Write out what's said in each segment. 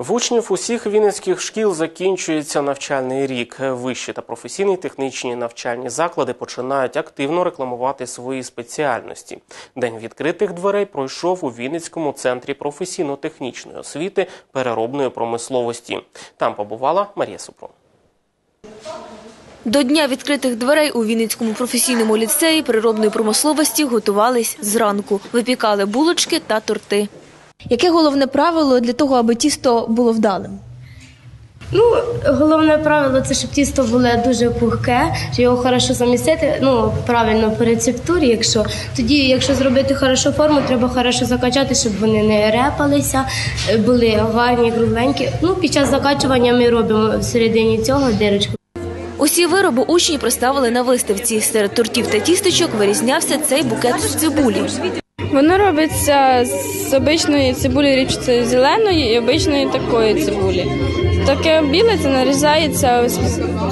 В учнів усіх вінницьких шкіл закінчується навчальний рік. Вищі та професійні технічні навчальні заклади починають активно рекламувати свої спеціальності. День відкритих дверей пройшов у Вінницькому центрі професійно-технічної освіти переробної промисловості. Там побувала Марія Супрун. До дня відкритих дверей у Вінницькому професійному ліцеї природної промисловості готувались зранку. Випікали булочки та торти. Яке головне правило для того, аби тісто було вдалим? Ну, головне правило це щоб тісто було дуже пухке, що його хорошо замістити, ну правильно по рецептурі. Якщо тоді, якщо зробити хорошу форму, треба хорошо закачати, щоб вони не репалися, були гарні, кругленькі. Ну, під час закачування ми робимо всередині цього дирочку. Усі вироби учні представили на виставці. Серед тортів та тістечок вирізнявся цей букет з цибулі. Воно робиться з обичної цибулі ріпчатої зеленої і обичної такої цибулі. Таке біле це нарізається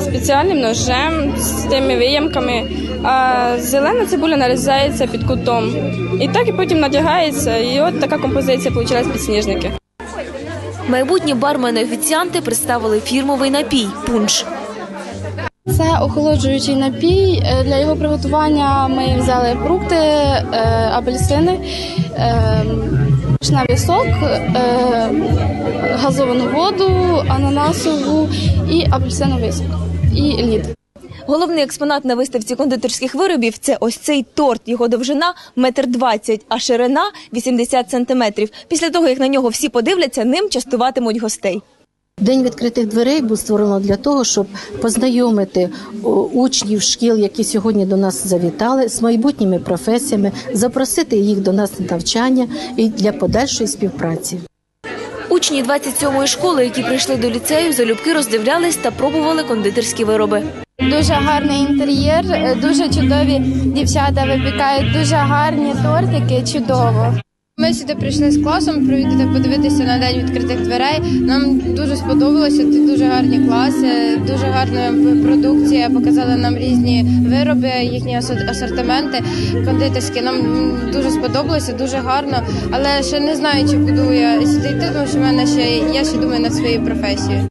спеціальним ножем з тими виямками, а зелена цибуля нарізається під кутом. І так і потім надягається, і от така композиція вийшла підсніжники. Майбутні бармени-офіціанти представили фірмовий напій пунш. Це охолоджуючий напій. Е, Для його приготування ми взяли фрукти, е, апельсини, е, вишневий сок, газовану воду, ананасову і апельсиновий сок. І лід. Головний експонат на виставці кондитерських виробів це ось цей торт. Його довжина метр двадцять, а ширина 80 сантиметрів. Після того, як на нього всі подивляться, ним частуватимуть гостей. День відкритих дверей був створено для того, щоб познайомити учнів шкіл, які сьогодні до нас завітали, з майбутніми професіями, запросити їх до нас на навчання і для подальшої співпраці. Учні 27-ї школи, які прийшли до ліцею, залюбки роздивлялись та пробували кондитерські вироби. Дуже гарний інтер'єр, е, дуже чудові дівчата випікають дуже гарні тортики. Чудово. Ми сюди прийшли з класом провідати, подивитися на день відкритих дверей. Нам дуже сподобалося. Тут дуже гарні класи, дуже гарна продукція. Показали нам різні вироби, їхні асортименти кондитерські. Нам дуже сподобалося, дуже гарно. Але ще не знаю, чи буду я сюди йти, тому що в мене ще я ще думаю над своєю професією.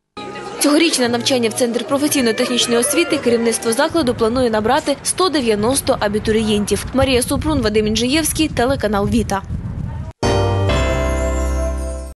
Цьогорічне навчання в центр професійно-технічної освіти керівництво закладу планує набрати 190 абітурієнтів. Марія Супрун, Вадим Інжиєвський, телеканал Віта.